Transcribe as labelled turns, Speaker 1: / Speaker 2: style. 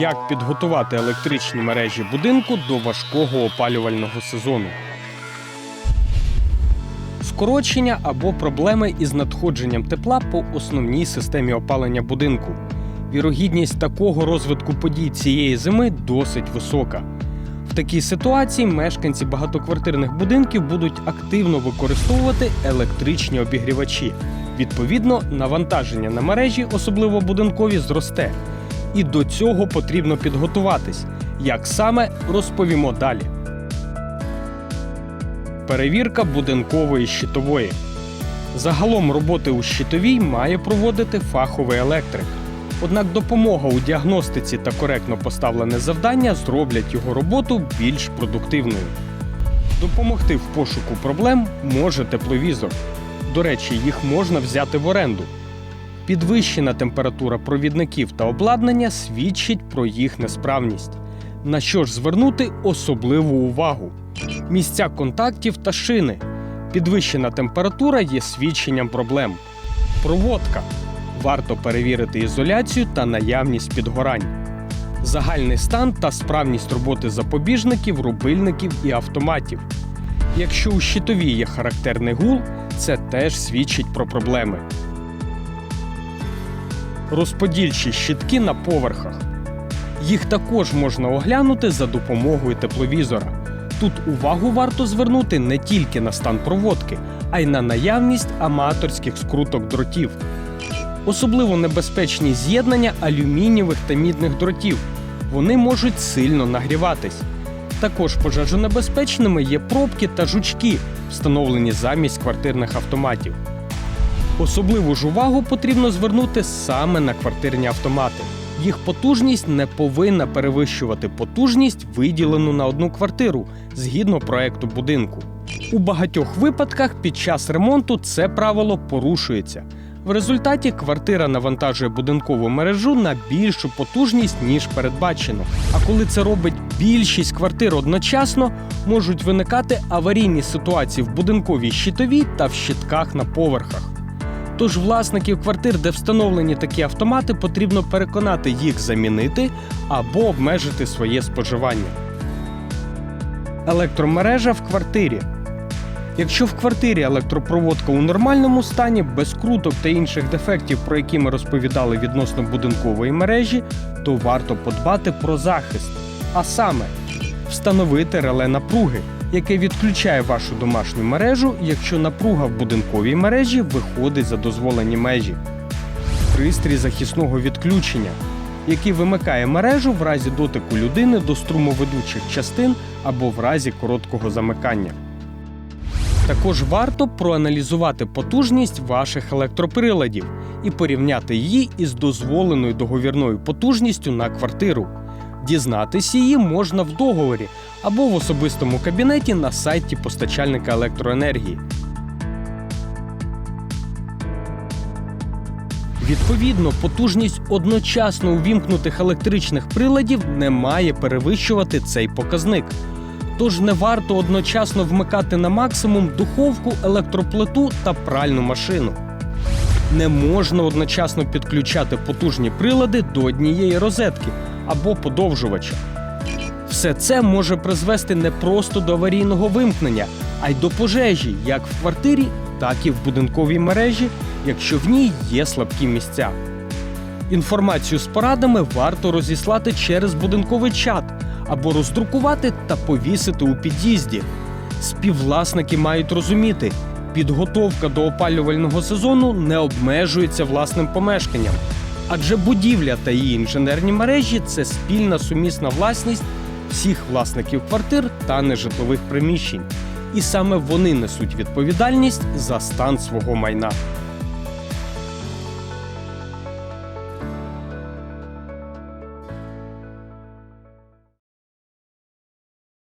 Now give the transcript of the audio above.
Speaker 1: Як підготувати електричні мережі будинку до важкого опалювального сезону? Скорочення або проблеми із надходженням тепла по основній системі опалення будинку. Вірогідність такого розвитку подій цієї зими досить висока. В такій ситуації мешканці багатоквартирних будинків будуть активно використовувати електричні обігрівачі. Відповідно, навантаження на мережі, особливо будинкові, зросте. І до цього потрібно підготуватись. Як саме розповімо далі. Перевірка будинкової щитової. Загалом роботи у щитовій має проводити фаховий електрик. Однак допомога у діагностиці та коректно поставлене завдання зроблять його роботу більш продуктивною. Допомогти в пошуку проблем може тепловізор. До речі, їх можна взяти в оренду. Підвищена температура провідників та обладнання свідчить про їх несправність. На що ж звернути особливу увагу? Місця контактів та шини. Підвищена температура є свідченням проблем. Проводка. Варто перевірити ізоляцію та наявність підгорань. Загальний стан та справність роботи запобіжників, рубильників і автоматів. Якщо у щитовій є характерний гул, це теж свідчить про проблеми. Розподільчі щитки на поверхах. Їх також можна оглянути за допомогою тепловізора. Тут увагу варто звернути не тільки на стан проводки, а й на наявність аматорських скруток дротів. Особливо небезпечні з'єднання алюмінієвих та мідних дротів. Вони можуть сильно нагріватись. Також пожежонебезпечними є пробки та жучки, встановлені замість квартирних автоматів. Особливу ж увагу потрібно звернути саме на квартирні автомати. Їх потужність не повинна перевищувати потужність, виділену на одну квартиру згідно проекту будинку. У багатьох випадках під час ремонту це правило порушується. В результаті квартира навантажує будинкову мережу на більшу потужність, ніж передбачено. А коли це робить більшість квартир одночасно, можуть виникати аварійні ситуації в будинковій щитовій та в щитках на поверхах. Тож власників квартир, де встановлені такі автомати, потрібно переконати їх замінити або обмежити своє споживання. Електромережа в квартирі. Якщо в квартирі електропроводка у нормальному стані, без круток та інших дефектів, про які ми розповідали відносно будинкової мережі, то варто подбати про захист, а саме встановити реле напруги, яке відключає вашу домашню мережу, якщо напруга в будинковій мережі виходить за дозволені межі. Пристрій захисного відключення, який вимикає мережу в разі дотику людини до струмоведучих частин або в разі короткого замикання. Також варто проаналізувати потужність ваших електроприладів і порівняти її із дозволеною договірною потужністю на квартиру. Дізнатись її можна в договорі або в особистому кабінеті на сайті постачальника електроенергії. Відповідно, потужність одночасно увімкнутих електричних приладів не має перевищувати цей показник. Тож не варто одночасно вмикати на максимум духовку, електроплиту та пральну машину. Не можна одночасно підключати потужні прилади до однієї розетки або подовжувача. Все це може призвести не просто до аварійного вимкнення, а й до пожежі як в квартирі, так і в будинковій мережі, якщо в ній є слабкі місця. Інформацію з порадами варто розіслати через будинковий чат або роздрукувати та повісити у під'їзді. Співвласники мають розуміти, підготовка до опалювального сезону не обмежується власним помешканням, адже будівля та її інженерні мережі це спільна сумісна власність всіх власників квартир та нежитлових приміщень. І саме вони несуть відповідальність за стан свого майна.